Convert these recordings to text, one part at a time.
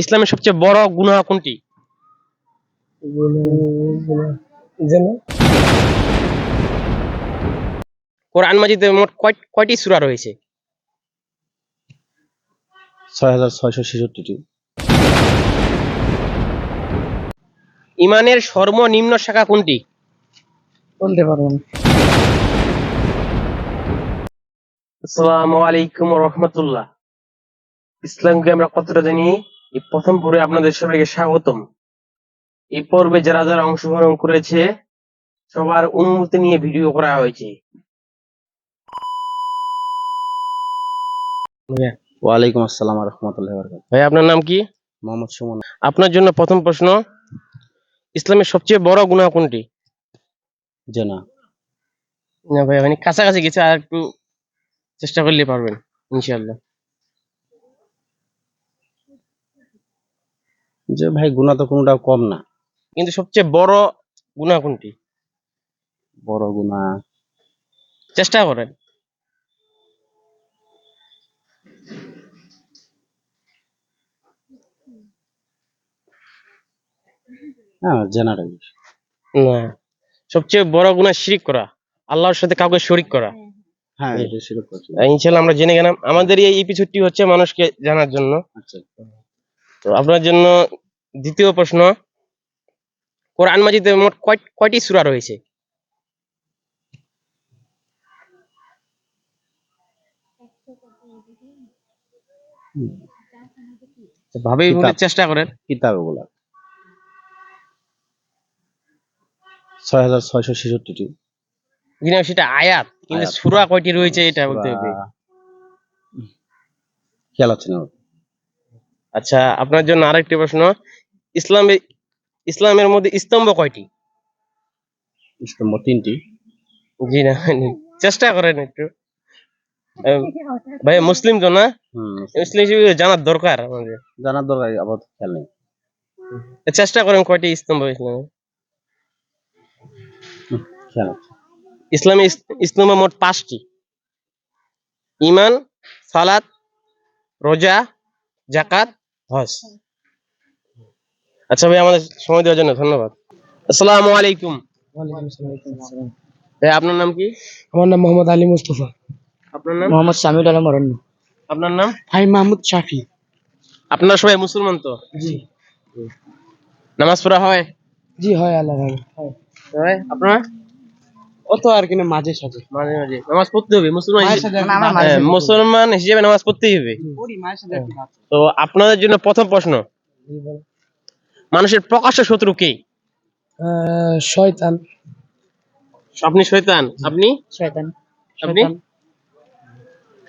ইসলামের সবচেয়ে বড় গুনাহ কোনটি? কোরআন মাজিদে মোট কয়টি সূরা রয়েছে? ছয় হাজার ছয়শো ছেষট্টিটি। ইমানের সর্বনিম্ন শাখা কোনটি? বলতে পারব না আসসালামু আলাইকুম রহমতুল্লাহ। ইসলামকে আমরা কতটা জানি? প্রথম পর্বে আপনাদের সবাইকে স্বাগতম। এই পর্বে যারা যারা অংশগ্রহণ করেছে সবার অনুমতি নিয়ে ভিডিও করা হয়েছে। ওয়ালাইকুম আসসালাম রহমতুল্লাহ ভাই আপনার নাম কি? মোহাম্মদ সুমন। আপনার জন্য প্রথম প্রশ্ন ইসলামের সবচেয়ে বড় গুনাহ কোনটি? জেনা। না ভাই মানে কাছাকাছি কিছু আর একটু চেষ্টা করলে পারবেন ইনশাআল্লাহ। যে ভাই গুণা তো কোনোটাও কম না। কিন্তু সবচেয়ে বড় গুনাহ কোনটি? বড় গুণা চেষ্টা করেন। হ্যাঁ না। সবচেয়ে বড় গুনাহ শিরিক করা। আল্লাহর সাথে কাউকে শরিক করা। হ্যাঁ এটা করছি। ইনশাআল্লাহ আমরা জেনে গেলাম। আমাদের এই এপিসোডটি হচ্ছে মানুষকে জানার জন্য। আচ্ছা। তো আপনার জন্য দ্বিতীয় প্রশ্ন কোরআন মাজিদে মোট কয়- কয়টি সূরা রয়েছে? ভাবেই বলে চেষ্টা করেন। কিতাব ওগুলা ছয় হাজার ছয়শো ছেষট্টিটি। কিন্তু সেটা আয়াত কিন্তু। সূরা কয়টি রয়েছে এটা বলতে হবে? খেয়াল না। আচ্ছা আপনার জন্য আরেকটি প্রশ্ন ইসলামে ইসলামের মধ্যে স্তম্ভ কয়টি? স্তম্ভ তিনটি। জি না চেষ্টা করেন একটু। ভাই মুসলিম তো না? মুসলিম। হিসেবে জানার দরকার আমাদের। জানার দরকার আপাতত খেয়াল নেই। চেষ্টা করেন কয়টি স্তম্ভ ইসলামে? ইসলামে ইস- মোট পাঁচটি। ইমান সালাত রোজা জাকাত হজ। আচ্ছা ভাই আমাদের সময় দেওয়ার জন্য ধন্যবাদ। আসসালামু আলাইকুম। ভাই আপনার নাম কি? আমার নাম মোহাম্মদ আলী মুস্তফা। আপনার নাম? মোহাম্মদ সামিউল আলম অরণ্য। আপনার নাম? ভাই মাহমুদ শাফি। আপনারা সবাই মুসলমান তো? জি। নামাজ পড়া হয়? জি হয় আল্লাহ হয়। আপনারা? অত আর কিনা মাঝে সাঝে। মাঝে মাঝে। নামাজ পড়তে হবে মুসলমান হ্যাঁ, মুসলমান হিসেবে নামাজ পড়তেই হবে। পড়ি মায়ের সাথে তো আপনাদের জন্য প্রথম প্রশ্ন। মানুষের প্রকাশ্য শত্রু কে? শয়তান। আপনি শয়তান? আপনি? শয়তান। আপনি?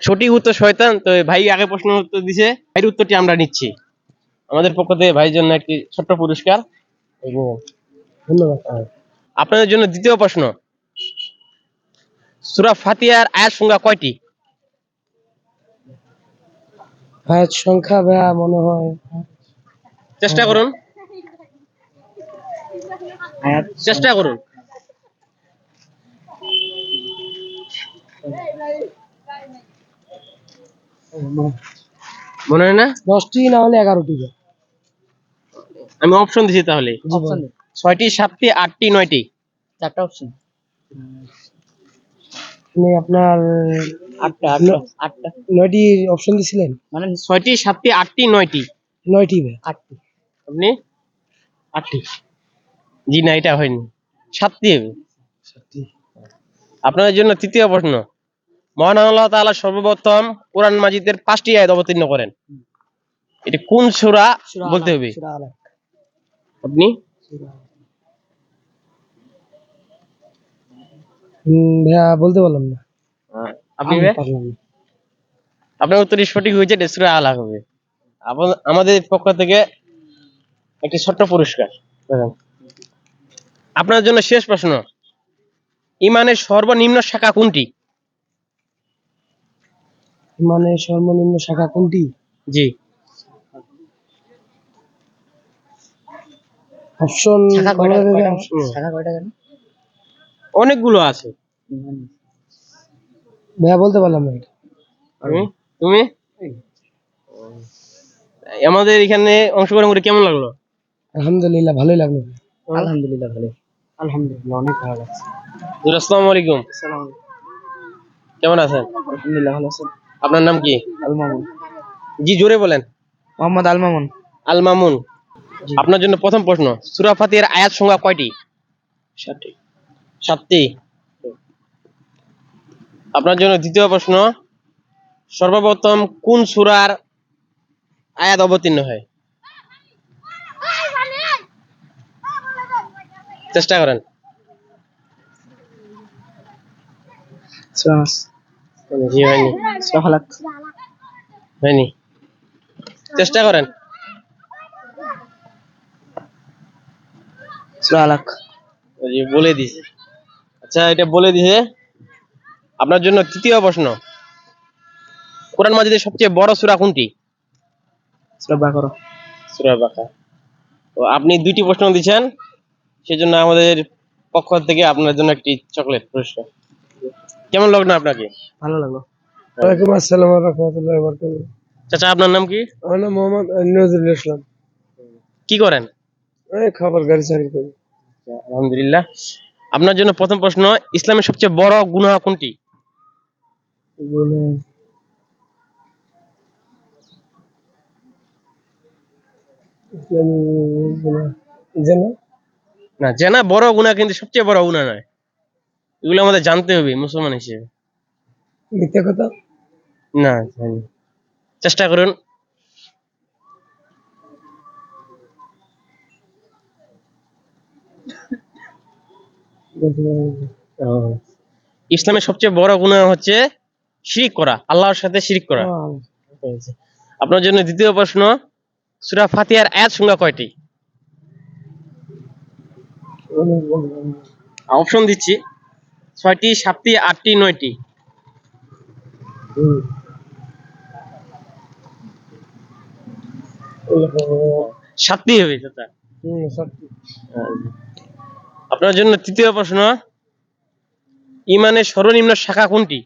সঠিক উত্তর শয়তান। তো ভাই আগে প্রশ্ন উত্তর দিছে। ভাইয়ের উত্তরটি আমরা নিচ্ছি। আমাদের পক্ষ থেকে ভাইয়ের জন্য একটি ছোট্ট পুরস্কার। ধন্যবাদ। আপনাদের জন্য দ্বিতীয় প্রশ্ন। সূরা ফাতিহার আয়াত সংখ্যা কয়টি? ভাইয়ের সংখ্যা ভাইয়া মনে হয় চেষ্টা করুন। চেষ্টা করুন। মনে হয় না? দশটি না হলে এগারোটি আমি অপশন দিছি তাহলে। ছয়টি সাতটি আটটি নয়টি। চারটা অপশন আপনার আটটা আটটা নয়টি অপশন দিছিলেন? মানে ছয়টি সাতটি আটটি নয়টি। নয়টি আটটি। আপনি? আটটি। জি না এটা হয়নি। সাতটি হবে। আপনাদের জন্য তৃতীয় প্রশ্ন। মহান আল্লাহ তাআলা সর্বপ্রথম কোরআন মাজিদের পাঁচটি আয়াত অবতীর্ণ করেন। এটা কোন সূরা বলতে হবে? আপনি? ভাইয়া বলতে পারলাম না। আপনি আমি ভাই? পারলাম না। আপনার উত্তরটি সঠিক হয়েছে এটা সূরা আলাক হবে। আমাদের পক্ষ থেকে একটি ছোট্ট পুরস্কার। আপনার জন্য শেষ প্রশ্ন। ইমানের সর্বনিম্ন শাখা কোনটি? মানে সর্বনিম্ন শাখা কোনটি? জি। অপশন শাখা কয়টা? কেন অনেকগুলো আছে। ভাইয়া বলতে পারলাম না আমি তুমি? আমাদের এখানে অংশগ্রহণ করে কেমন লাগল? আলহামদুলিল্লাহ ভালোই লাগল। আলহামদুলিল্লাহ ভালোই আলহামদুলিল্লাহ অনেক ভালো হুজুর, আসসালামু আলাইকুম। কেমন আছেন? আলহামদুলিল্লাহ ভালো আছেন আপনার নাম কি? আল মামুন জি জোরে বলেন। মোহাম্মদ আল মামুন আল মামুন আপনার জন্য প্রথম প্রশ্ন সূরা ফাতিহার আয়াত সংখ্যা কয়টি? সাতটি সাতটি। আপনার জন্য দ্বিতীয় প্রশ্ন সর্বপ্রথম কোন সূরার আয়াত অবতীর্ণ হয়? চেষ্টা করেন। সুরাস জি হয়নি। হয়নি। চেষ্টা করেন। বলে দিছে আচ্ছা এটা বলে দিছে আপনার জন্য তৃতীয় প্রশ্ন। কোরআন মাজিদের সবচেয়ে বড় সূরা কোনটি? সুরা বাকরা। সূরা বাকারা। তো আপনি দুইটি প্রশ্ন দিয়েছেন সেজন্য আমাদের পক্ষ থেকে আপনার জন্য একটি চকলেট পুরস্কার। কেমন লাগল আপনাকে? ভালো লাগল। ওয়ালাইকুম আসসালাম রহমতুল্লাহ বরকাতুহ। চাচা আপনার নাম কি? আমার নাম মোহাম্মদ নজরুল ইসলাম। কি করেন? আমি খাবার গাড়ি চাকরি করি। আলহামদুলিল্লাহ। আপনার জন্য প্রথম প্রশ্ন ইসলামের সবচেয়ে বড় গুনাহ কোনটি? জানো না জানা বড় গুনাহ কিন্তু সবচেয়ে বড় গুনাহ নয়। এগুলো আমাদের জানতে হবে মুসলমান হিসেবে। মিথ্যা কথা? না জানি চেষ্টা করুন। ইসলামের সবচেয়ে বড় গুনাহ হচ্ছে শিরিক করা আল্লাহর সাথে শিরিক করা। আপনার জন্য দ্বিতীয় প্রশ্ন সুরা ফাতিহার আয়াত সংখ্যা কয়টি? অপশন দিচ্ছি। ছয়টি সাতটি আটটি নয়টি। সাতটি হবে চাচা। আপনার জন্য তৃতীয় প্রশ্ন ইমানের সর্বনিম্ন শাখা কোনটি?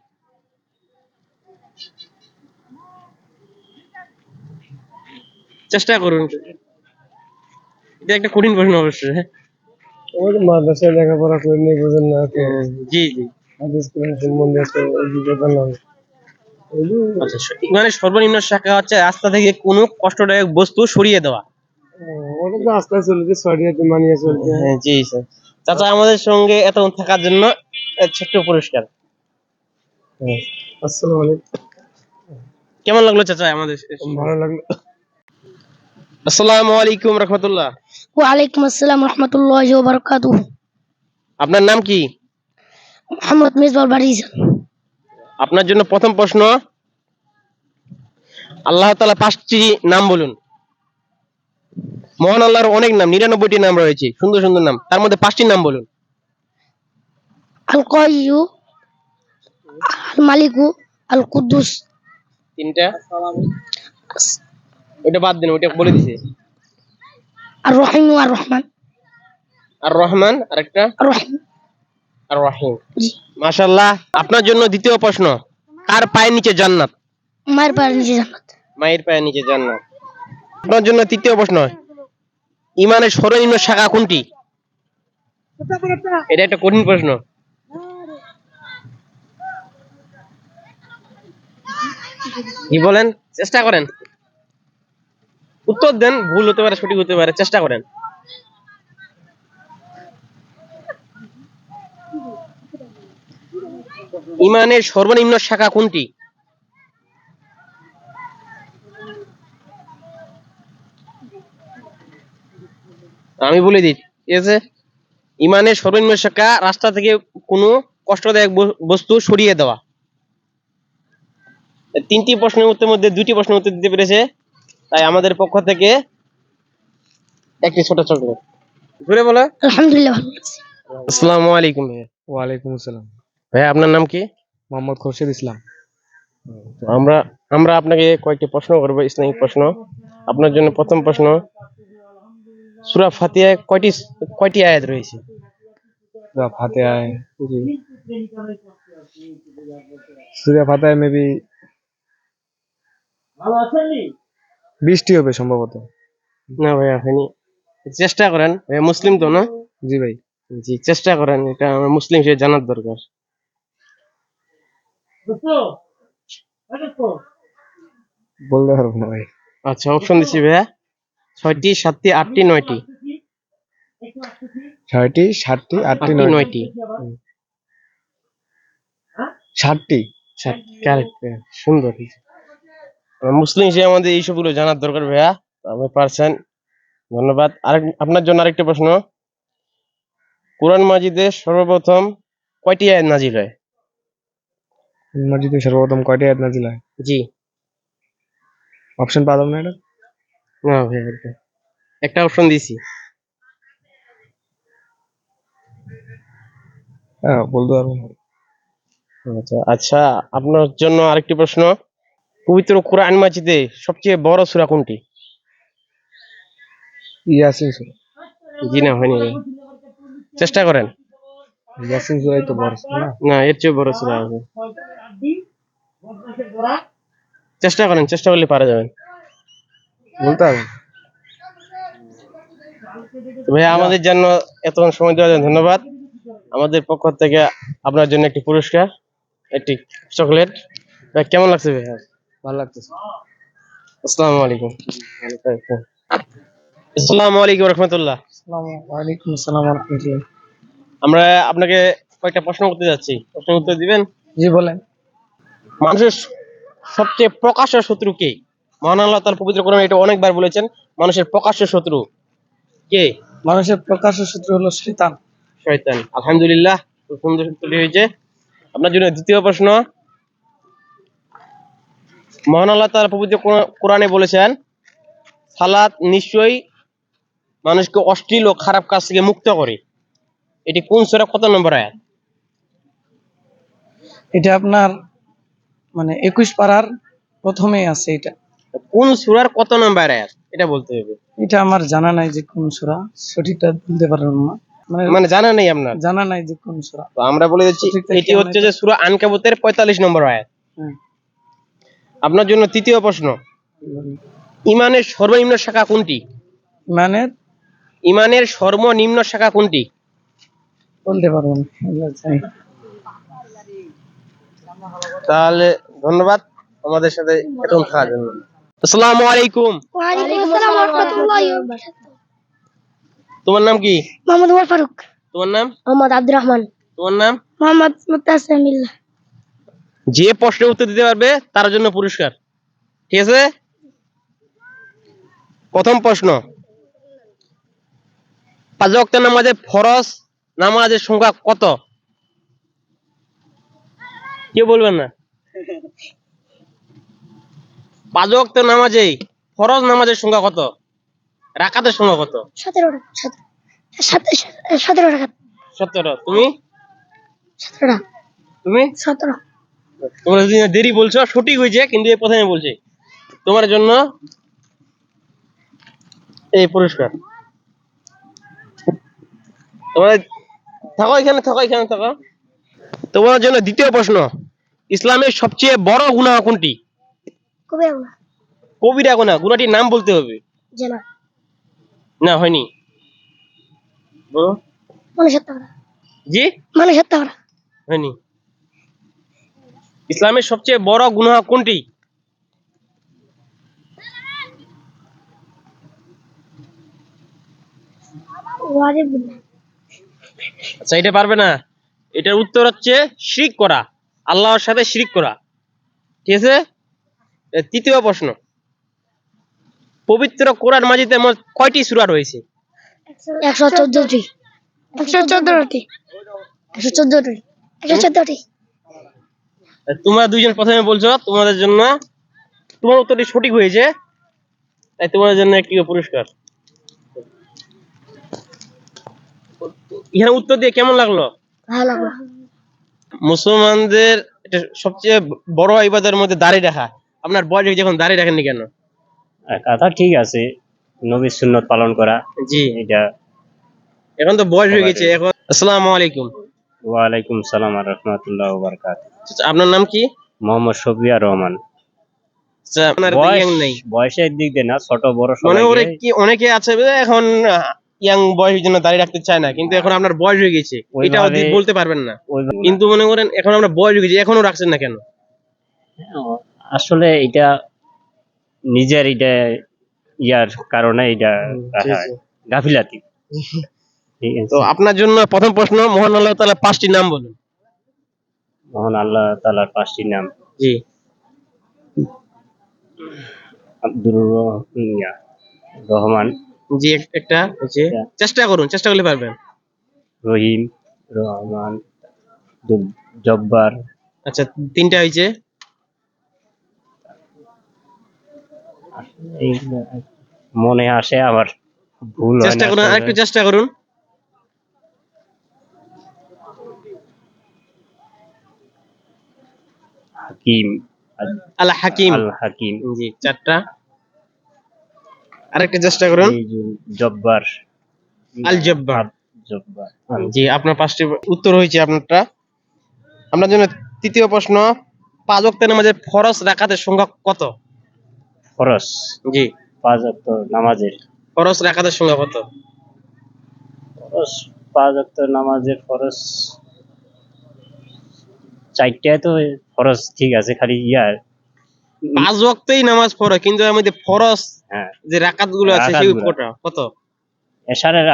চেষ্টা করুন। এটা একটা কঠিন প্রশ্ন অবশ্যই। আমাদের মাদ্রাসায় লেখাপড়া করে নিয়ে বোঝেন না জি জি। হাদিস কোরআন সম্বন্ধে একটা অভিজ্ঞতা নাই আচ্ছা সর্বনিম্ন শাখা হচ্ছে রাস্তা থেকে কোনো কষ্টদায়ক বস্তু সরিয়ে দেওয়া। ওটা তো আস্তে আস্তে চলছে সরিয়াতে মানিয়ে চলছে। জি স্যার। চাচা আমাদের সঙ্গে এত থাকার জন্য ছোট্ট পুরস্কার। আসসালামু আলাইকুম। কেমন লাগল চাচা আমাদের? ভালো লাগল। আসসালামু আলাইকুম রহমতুল্লাহ। ওয়ালাইকুম আসসালাম রহমতুল্লাহ বারকাতু আপনার নাম কি? মোহাম্মদ মিসবাল বারিজ। আপনার জন্য প্রথম প্রশ্ন আল্লাহ তালা পাঁচটি নাম বলুন। মহান আল্লাহর অনেক নাম নিরানব্বইটি নাম রয়েছে সুন্দর সুন্দর নাম। তার মধ্যে পাঁচটি নাম বলুন। আল কয়ু আল মালিকু আল কুদ্দুস তিনটা ওইটা বাদ দিন ওইটা বলে দিছে। আর রহিম আর রহমান। আর রহমান আরেকটা? রহিম। আর রহিম। আপনার জন্য দ্বিতীয় প্রশ্ন কার পায়ের নিচে জান্নাত? মায়ের পায়ের নিচে জান্নাত। মায়ের পায়ের নিচে জান্নাত। আপনার জন্য তৃতীয় প্রশ্ন ইমানের সর্বনিম্ন শাখা কোনটি? এটা একটা কঠিন প্রশ্ন। কি বলেন? চেষ্টা করেন। উত্তর দেন, ভুল হতে পারে, সঠিক হতে পারে, চেষ্টা করেন। ইমানের সর্বনিম্ন শাখা কোনটি? আমি বলে দিই, ঠিক আছে? ইমানের সর্বনিম্ন শাখা রাস্তা থেকে কোনো কষ্টদায়ক বস্তু সরিয়ে দেওয়া। তিনটি প্রশ্নের উত্তরের মধ্যে দুটি প্রশ্নের উত্তর দিতে পেরেছে তাই আমাদের পক্ষ থেকে একটি ছোট চকলেট ঘুরে বলো। আলহামদুলিল্লাহ আসসালামু আলাইকুম ভাইয়া। ওয়ালাইকুম আসসালাম। ভাইয়া আপনার নাম কি? মোহাম্মদ খোরশেদ ইসলাম। আমরা আমরা আপনাকে কয়েকটি প্রশ্ন করব ইসলামিক প্রশ্ন। আপনার জন্য প্রথম প্রশ্ন সূরা ফাতিহায় কয়টি কয়টি আয়াত রয়েছে? সুরা ফাতিহায় সুরা ফাতিহায় মেবি বৃষ্টি হবে সম্ভবত। না ভাইয়া হয়নি। চেষ্টা করেন ভাইয়া মুসলিম তো না? জি ভাই। জি চেষ্টা করেন এটা আমার মুসলিম হিসেবে জানার দরকার। বলতে পারব না ভাই। আচ্ছা অপশন দিচ্ছি ভাইয়া। ছয়টি সাতটি আটটি নয়টি। ছয়টি সাতটি আটটি নয়টি। ষাটটি কারেক্ট সুন্দর। মুসলিম হিসেবে আমাদের এইসবগুলো জানার দরকার ভাইয়া। আপনি পারছেন। ধন্যবাদ। আরেক আপনার জন্য আরেকটা প্রশ্ন। কোরআন মাজিদে সর্বপ্রথম কয়টি আয়াত নাজিল হয়? মসজিদে সর্বপ্রথম কয়টি আয়াত নাজিল হয়? জি। অপশন পালাম না এটা? না ভাইয়া একটা অপশন দিছি হ্যাঁ বলতে পারব আচ্ছা আচ্ছা আপনার জন্য আরেকটি প্রশ্ন। পবিত্র কোরআন মাজিদে সবচেয়ে বড় সূরা কোনটি? ইয়াসিন সুরা। জি না হয়নি। চেষ্টা করেন। ইয়াসিন সুরাই তো বড় সূরা না? এর চেয়ে বড় সূরা আছে। চেষ্টা করেন চেষ্টা করলে পারা যাবেন। বলতে। তো ভাইয়া আমাদের জন্য এতক্ষণ সময় দেওয়ার জন্য ধন্যবাদ। আমাদের পক্ষ থেকে আপনার জন্য একটি পুরস্কার একটি চকলেট। ভাই কেমন লাগছে ভাইয়া? ভালো লাগতেছে। আসসালামু আলাইকুম। আসসালামু আলাইকুম রহমতুল্লাহ। ওয়ালাইকুম আসসালাম রহমতুল্লাহ আমরা আপনাকে কয়েকটা প্রশ্ন করতে যাচ্ছি। প্রশ্নের উত্তর দিবেন? জি বলেন। মানুষের সবচেয়ে প্রকাশ্য শত্রু কে? মহান আল্লাহ তার পবিত্র কোরআন এটা অনেকবার বলেছেন। মানুষের প্রকাশ্য শত্রু কে? মানুষের প্রকাশ্য সূত্র হলো শৈতান শয়তান। আলহামদুলিল্লাহ খুব সুন্দর হয়েছে। আপনার জন্য দ্বিতীয় প্রশ্ন। মহান আল্লাহ তার পবিত্র কোরআ- কোরআনে বলেছেন সালাত নিশ্চয়ই মানুষকে অশ্লীল ও খারাপ কাজ থেকে মুক্ত করে। এটি কোন সূরা কত নম্বর আয়াত? এটা আপনার মানে একুশ পাড়ার প্রথমে আছে এটা। কোন সূরার কত নম্বর আয়াত? এটা বলতে হবে। এটা আমার জানা নাই যে কোন সুরা সঠিকটা বলতে পারলাম না। মানে মানে জানা নাই আপনার? জানা নাই যে কোন সুরা। তো আমরা বলে দিচ্ছি এটি হচ্ছে যে সূরা আনকাবুতের পঁয়তাল্লিশ নম্বর আয়াত। হ্যাঁ। আপনার জন্য তৃতীয় প্রশ্ন। ইমানের সর্বনিম্ন শাখা কোনটি? ইমানের? ইমানের সর্বনিম্ন শাখা কোনটি? বলতে পারব না এগুলো জানি। না। তাহলে ধন্যবাদ আমাদের সাথে এতক্ষণ থাকার জন্য। আসসালামু আলাইকুম। ওয়ালাইকুম আসসালাম ওয়া রাহমাতুল্লাহি ওয়া বারাকাতুহু তোমার নাম কি? মোহাম্মদ ওমর ফারুক। তোমার নাম? মোহাম্মদ আব্দুর রহমান। তোমার নাম? মোহাম্মদ মুতাসিমিল্লাহ যে প্রশ্নের উত্তর দিতে পারবে তার জন্য পুরস্কার। ঠিক আছে? প্রথম প্রশ্ন। পাঁচ ওয়াক্ত নামাজে ফরজ নামাজের সংখ্যা কত? কেউ বলবেন না? পাঁচ ওয়াক্ত নামাজে ফরজ নামাজের সংখ্যা কত? রাকাতের সংখ্যা কত? সতেরো সতেরো সতেরো সতেরো। তুমি? সতেরো তুমি? সতেরো। তোমরা যদি দেরি বলছো সঠিক হয়েছে কিন্তু এই প্রথমে বলছে। তোমার জন্য এই পুরস্কার। তোমার থাকো এখানে থাকো এখানে থাকো। তোমার জন্য দ্বিতীয় প্রশ্ন ইসলামের সবচেয়ে বড় গুনাহ কোনটি? কবিরা গুনাহ গুনাহটির নাম বলতে হবে। না হয়নি। বলো। মানুষ হত্যা করা জি? মানুষ হত্যা করা হয়নি। ইসলামের সবচেয়ে বড় গুনাহ কোনটি? আচ্ছা এটা পারবে না। এটার উত্তর হচ্ছে শিরিক করা, আল্লাহর সাথে শিরিক করা। ঠিক আছে? তৃতীয় প্রশ্ন। পবিত্র কোরআন মাজিতে মোট কয়টি সুরা রয়েছে? 114টি 114টি 114টি 114টি 114টি তোমরা দুইজন প্রথমে বলছো তোমাদের জন্য তোমার উত্তরটি সঠিক হয়েছে। তাই তোমাদের জন্য একটি পুরস্কার। এখানে উত্তর দিয়ে কেমন লাগল? মুসলমানদের এটা সবচেয়ে বড় ইবাদের মধ্যে দাঁড়িয়ে রাখা। আপনার বয়স হয়েছে এখন দাঁড়িয়ে রাখেননি কেন? কথা ঠিক আছে নবীর সুন্নত পালন করা জি। এটা এখন তো বয়স হয়ে গেছে এখন আসসালামু আলাইকুম। ওয়ালাইকুম সালাম আর রহমতুল্লাহ বারকাত আচ্ছা, আপনার নাম কি? মোহাম্মদ সফিয়া রহমান। আচ্ছা, বয়সের দিক দিয়ে না ছোট বড় মানে ওরে কি অনেকে আছে এখন ইয়াং বয়সের জন্য দাঁড়িয়ে রাখতে চায় না কিন্তু এখন আপনার বয়স হয়ে গেছে। এটা বলতে পারবেন না। কিন্তু মনে করেন এখন আমরা বয়স হয়ে গেছে এখনও রাখছেন না কেন? আসলে এটা নিজের এটা ইয়ার কারণে এটা গাফিলাতি। তো আপনার জন্য প্রথম প্রশ্ন মহান আল্লাহ পাঁচটি নাম বলুন। মহান আল্লাহ তালার পাঁচটি নাম। জি। আব্দুর রহমান। জি একটা হচ্ছে চেষ্টা করুন চেষ্টা করলে পারবেন। রহিম রহমান জব্বার। আচ্ছা তিনটা হয়েছে মনে আসে আবার ভুল চেষ্টা করুন। আরেকটু চেষ্টা করুন। হাকিম। আল- হাকিম আল হাকিম জি চারটা। আরেকটা চেষ্টা করুন। জব্বার আল জব্বার। জব্বার জি আপনার পাঁচটি উত্তর হয়েছে আপনারটা। আপনার জন্য তৃতীয় প্রশ্ন পাঁচ ওয়াক্তের নামাজের ফরজ রাকাতের সংখ্যা কত? ফরজ। জি। পাঁচ অক্ট নামাজের। ফরজ রাকাতের সংখ্যা কত? ফরস পাঁচ অক্ট নামাজের ফরজ। চারটায় তো ফরস ঠিক আছে খালি ইয়ার পাঁচ ওয়াক্তেই নামাজ পড়ে কিন্তু এর মধ্যে ফরজ হ্যাঁ। যে রাকাতগুলো আছে সেই। কটা কত? এশারের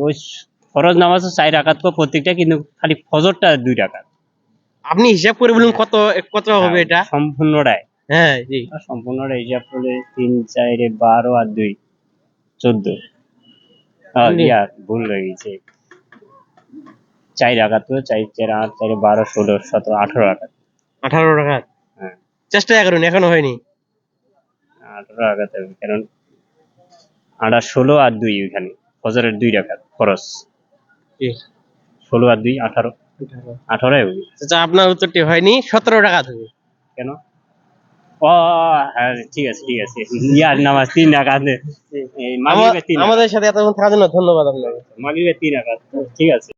ওই ফরজ নামাজও চার রাকাত করে প্রত্যেকটা কিন্তু খালি ফজরটা দুই রাকাত। আপনি হিসাব করে বলুন কত কত হবে এটা? সম্পূর্ণটাই। হ্যাঁ জি। সম্পূর্ণটা হিসাব করলে তিন চারে বারো আর দুই চোদ্দ। ইয়ার ভুল হয়ে গেছে। চার রাকাত তো চার চার আট চারে বারো ষোলো সতেরো আঠারো রাকাত। আঠারো টাকা। হ্যাঁ। চেষ্টা করুন এখনও হয়নি। আঠারো কারণ আঠার ষোলো আর দুই ওইখানে ফজরের দুই খরচ। ষোলো আর দুই আঠারো। আঠারোই আচ্ছা আপনার উত্তরটি হয়নি সতেরো টাকা হবে কেন? ও হ্যাঁ ঠিক আছে ঠিক আছে। ইয়ার নামাজ তিন রাকাত। আমাদের সাথে এতক্ষণ থাকার জন্য ধন্যবাদ আপনাকে। মাগরিবের তিন রাকাত ঠিক আছে।